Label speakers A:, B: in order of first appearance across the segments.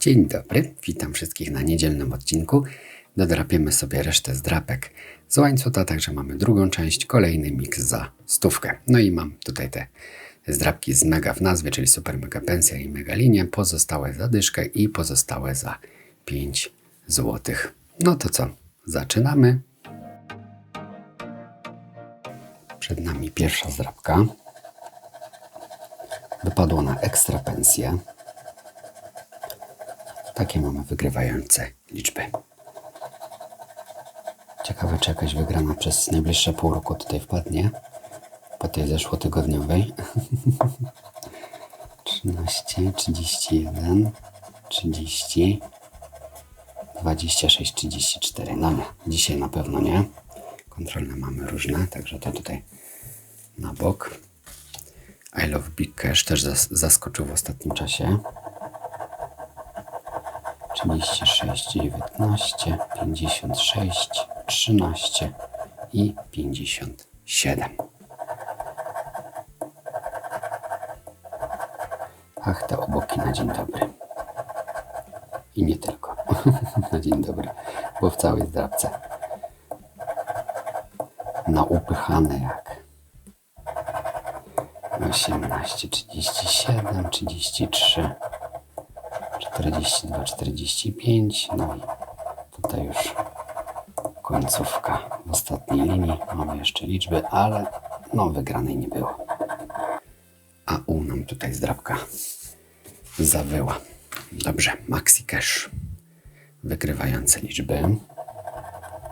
A: Dzień dobry, witam wszystkich na niedzielnym odcinku. Dodrapiemy sobie resztę zdrapek z łańcucha, także mamy drugą część, kolejny miks za stówkę. No i mam tutaj te zdrapki z mega w nazwie, czyli super mega pensja i mega linie, pozostałe za dyszkę i pozostałe za 5 zł. No to co, zaczynamy. Przed nami pierwsza zdrapka. Wypadło na ekstra pensję. Takie mamy wygrywające liczby. Ciekawe, czy jakaś wygrana przez najbliższe pół roku tutaj wpadnie. Po tej zeszłotygodniowej. 13, 31, 30, 26, 34. No nie, dzisiaj na pewno nie. Kontrolne mamy różne, także to tutaj na bok. I Love Big Cash też zas zaskoczył w ostatnim czasie. 36, 19, 56, 13 i 57. Ach, te oboki na dzień dobry. I nie tylko. na dzień dobry, bo w całej zdrabce. Na upychane jak 18, 37, 33, 42, 45. No i tutaj już końcówka w ostatniej linii. Mamy jeszcze liczby, ale no wygranej nie było. A u nam tutaj zdrabka zawyła. Dobrze, Maxi Cash. Wygrywające liczby.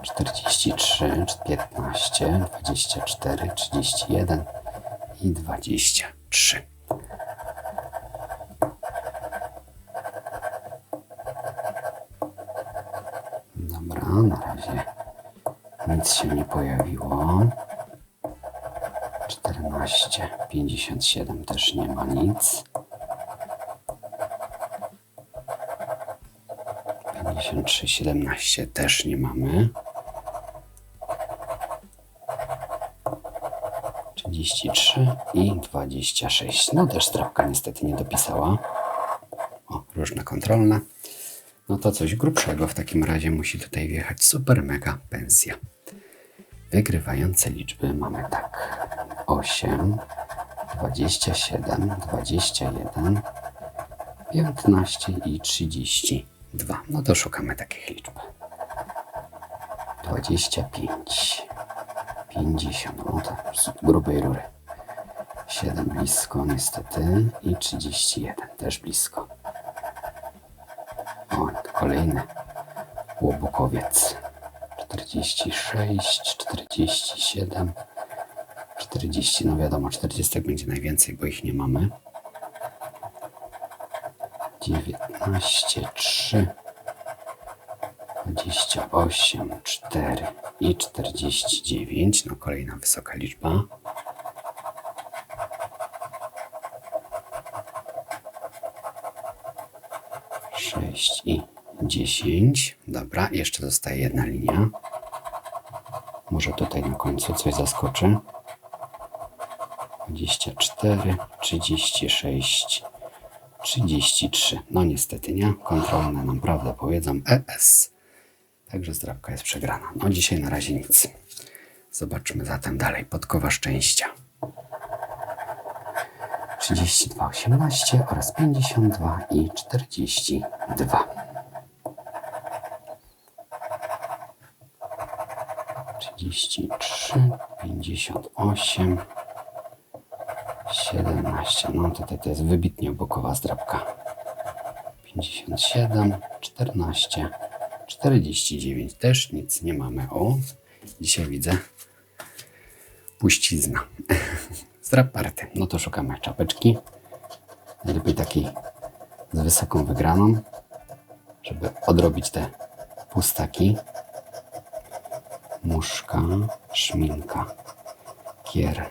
A: 43, 15, 24, 31 i 23. Dobra, na razie nic się nie pojawiło. 14, 57 też nie ma nic. 53, 17 też nie mamy. 33 i 26. No też strapka niestety nie dopisała. O, różne kontrolne. No to coś grubszego w takim razie musi tutaj wjechać super mega pensja. Wygrywające liczby mamy tak. 8, 27, 21, 15 i 32. No to szukamy takich liczb. 25, 50, no to z grubej rury. 7 blisko niestety i 31 też blisko. Kolejny łobukowiec. 46, 47, 40, no wiadomo, 40 będzie najwięcej, bo ich nie mamy. 19, 3, 28, 4 i 49, no kolejna wysoka liczba. Sześć i dziesięć. Dobra, jeszcze zostaje jedna linia. Może tutaj na końcu coś zaskoczy. 24, 36, 33. No niestety nie. Kontrolne nam prawdę powiedzą ES. Także zdrabka jest przegrana. No dzisiaj na razie nic. Zobaczmy zatem dalej. Podkowa szczęścia. 32, 18 oraz 52 i 42. 33, 58, 17. No tutaj to jest wybitnie bokowa zdrabka. 57, 14, 49. Też nic nie mamy. O, dzisiaj widzę puścizna. Zdrab party. No to szukamy czapeczki. Najlepiej takiej z wysoką wygraną, żeby odrobić te pustaki. Muszka, szminka, kier,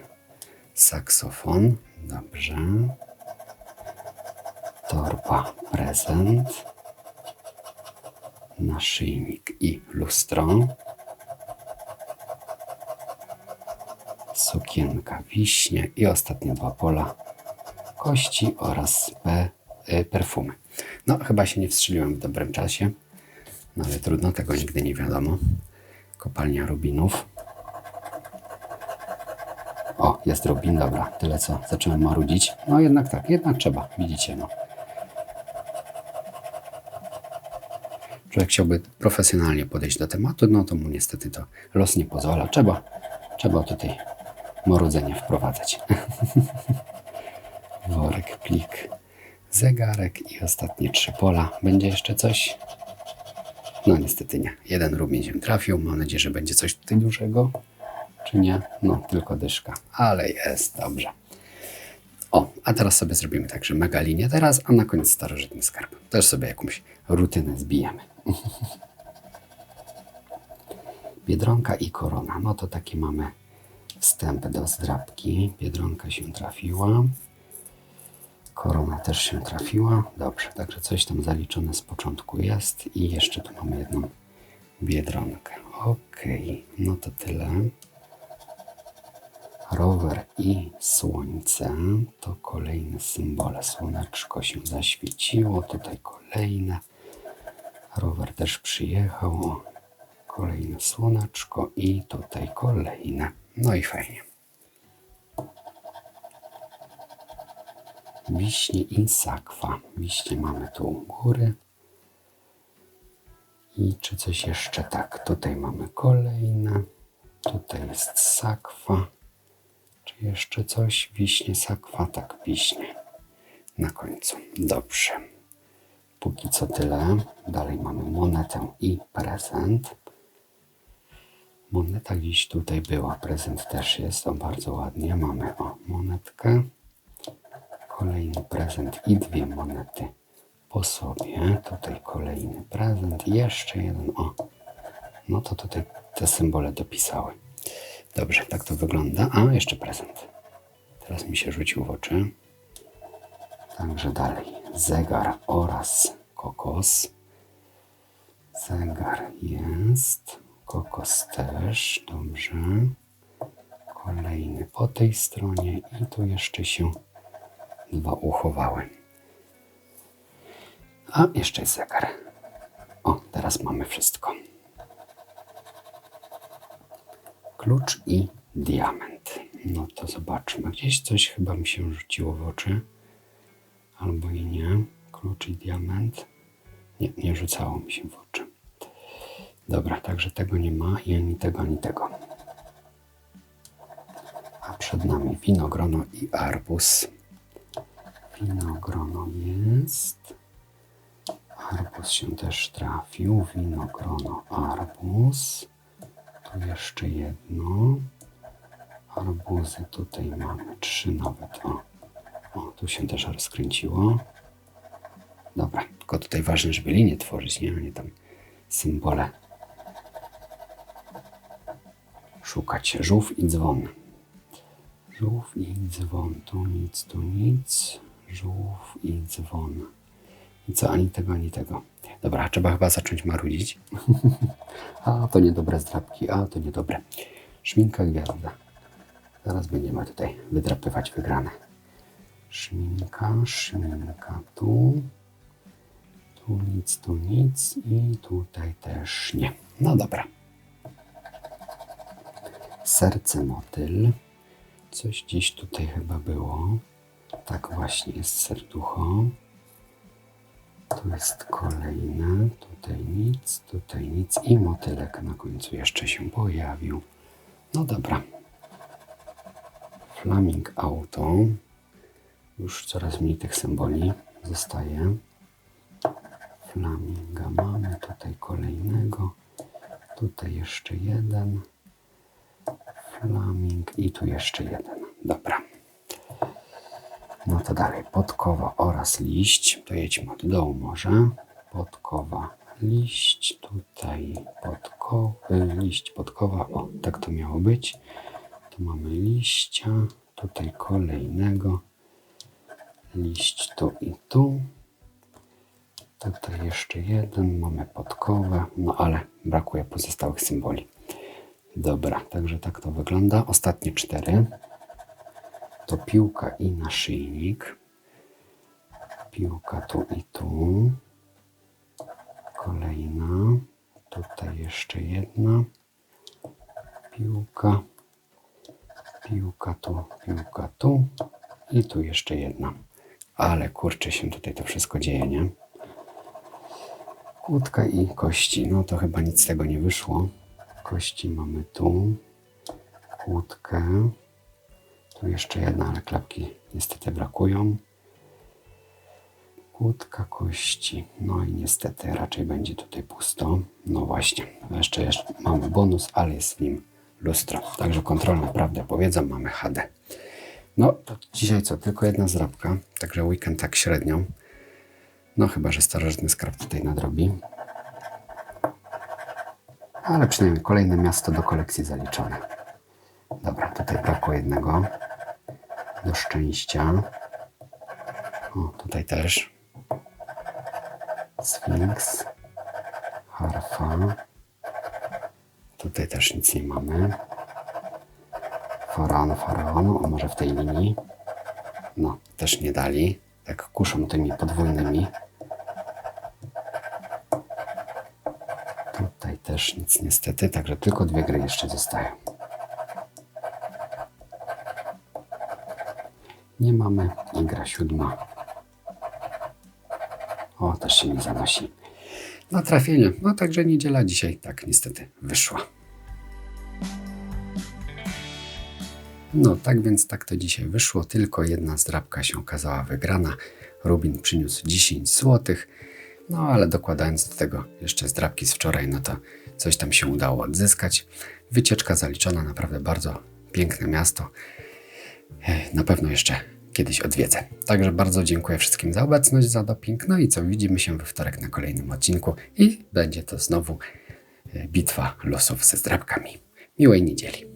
A: saksofon. Dobrze. Torba, prezent. Naszyjnik i lustro. Sukienka, wiśnie i ostatnie dwa pola. Kości oraz y, perfumy. No, chyba się nie wstrzeliłem w dobrym czasie, no ale trudno, tego nigdy nie wiadomo. Kopalnia rubinów. O, jest rubin, dobra, tyle co zacząłem marudzić. No jednak tak, jednak trzeba, widzicie, no. Człowiek chciałby profesjonalnie podejść do tematu, no to mu niestety to los nie pozwala. Trzeba, trzeba tutaj marudzenie wprowadzać. Worek, plik, zegarek i ostatnie trzy pola. Będzie jeszcze coś? No niestety nie. Jeden rubin się trafił. Mam nadzieję, że będzie coś tutaj dużego. Czy nie? No, tylko dyszka. Ale jest, dobrze. O, a teraz sobie zrobimy tak, że mega linię teraz, a na koniec starożytny skarb. Też sobie jakąś rutynę zbijemy. Biedronka i korona. No to taki mamy wstęp do zdrabki. Biedronka się trafiła. Korona też się trafiła. Dobrze, także coś tam zaliczone z początku jest. I jeszcze tu mamy jedną biedronkę. Okej, no to tyle. Rower i słońce to kolejne symbole. Słoneczko się zaświeciło, tutaj kolejne. Rower też przyjechał. Kolejne słoneczko i tutaj kolejne. No i fajnie. Wiśnie i sakwa. Wiśnie mamy tu u góry. I czy coś jeszcze? Tak, tutaj mamy kolejne. Tutaj jest sakwa. Czy jeszcze coś? Wiśnie, sakwa, tak, wiśnie. Na końcu. Dobrze. Póki co tyle. Dalej mamy monetę i prezent. Moneta gdzieś tutaj była. Prezent też jest. O, bardzo ładnie. Mamy o monetkę. Kolejny prezent i dwie monety po sobie. Tutaj kolejny prezent. Jeszcze jeden. O, no to tutaj te symbole dopisały. Dobrze, tak to wygląda. A, jeszcze prezent. Teraz mi się rzucił w oczy. Także dalej. Zegar oraz kokos. Zegar jest. Kokos też. Dobrze. Kolejny po tej stronie. I tu jeszcze się dwa uchowały. A jeszcze jest zegar. O, teraz mamy wszystko. Klucz i diament. No to zobaczmy. Gdzieś coś chyba mi się rzuciło w oczy. Albo i nie. Klucz i diament. Nie, nie rzucało mi się w oczy. Dobra, także tego nie ma i ani tego, ani tego. A przed nami winogrono i arbuz. Winogrono jest. Arbuz się też trafił. Winogrono, arbuz. Tu jeszcze jedno. Arbuzy tutaj mamy trzy nawet. O, o tu się też rozkręciło. Dobra, tylko tutaj ważne, żeby linię tworzyć, nie? A nie tam symbole. Szukać. Żółw i dzwon. Żółw i dzwon. Tu nic, tu nic. Żółw i dzwon. I co, ani tego, ani tego. Dobra, trzeba chyba zacząć marudzić. a, to niedobre zdrapki, a, to niedobre. Szminka gwiazda. Zaraz będziemy tutaj wydrapywać wygrane. Szminka, szminka tu. Tu nic, tu nic i tutaj też nie. No dobra. Serce motyl. Coś gdzieś tutaj chyba było. Tak właśnie jest serducho. Tu jest kolejne. Tutaj nic, tutaj nic. I motylek na końcu jeszcze się pojawił. No dobra. Flaming Auto. Już coraz mniej tych symboli zostaje. Flaminga mamy. Tutaj kolejnego. Tutaj jeszcze jeden. Flaming i tu jeszcze jeden. Dobra. No to dalej. Podkowa oraz liść. To jedźmy od dołu może. Podkowa, liść. Tutaj podkowy, liść, podkowa. O, tak to miało być. Tu mamy liścia. Tutaj kolejnego. Liść tu i tu. Tutaj jeszcze jeden. Mamy podkowę. No ale brakuje pozostałych symboli. Dobra, także tak to wygląda. Ostatnie cztery to piłka i naszyjnik. Piłka tu i tu. Kolejna. Tutaj jeszcze jedna. Piłka. Piłka tu, piłka tu. I tu jeszcze jedna. Ale kurczę się tutaj to wszystko dzieje, nie? Kłódka i kości. No to chyba nic z tego nie wyszło. Kości mamy tu. Kłódkę. Tu jeszcze jedna, ale klapki niestety brakują. Kłódka kości. No i niestety raczej będzie tutaj pusto. No właśnie. Jeszcze, jeszcze mamy bonus, ale jest w nim lustro. Także kontrolne, prawdę powiedzą, mamy HD. No to dzisiaj co? Tylko jedna zrabka. Także weekend tak średnio. No chyba, że starożytny skarb tutaj nadrobi. Ale przynajmniej kolejne miasto do kolekcji zaliczone. Dobra, tutaj brakło jednego. Do szczęścia. O, tutaj też. Sfinks. Harfa. Tutaj też nic nie mamy. Faraon, faraon. O, może w tej linii. No, też nie dali. Tak kuszą tymi podwójnymi. Tutaj też nic niestety, także tylko dwie gry jeszcze zostają. Nie mamy i gra siódma. O, też się nie zanosi. Na trafienie. No także niedziela dzisiaj tak niestety wyszła. No tak więc tak to dzisiaj wyszło. Tylko jedna zdrabka się okazała wygrana. Rubin przyniósł 10 zł. No ale dokładając do tego jeszcze zdrabki z wczoraj, no to coś tam się udało odzyskać. Wycieczka zaliczona, naprawdę bardzo piękne miasto. Na pewno jeszcze kiedyś odwiedzę. Także bardzo dziękuję wszystkim za obecność, za doping. No i co, widzimy się we wtorek na kolejnym odcinku i będzie to znowu e, bitwa losów ze zdrabkami. Miłej niedzieli.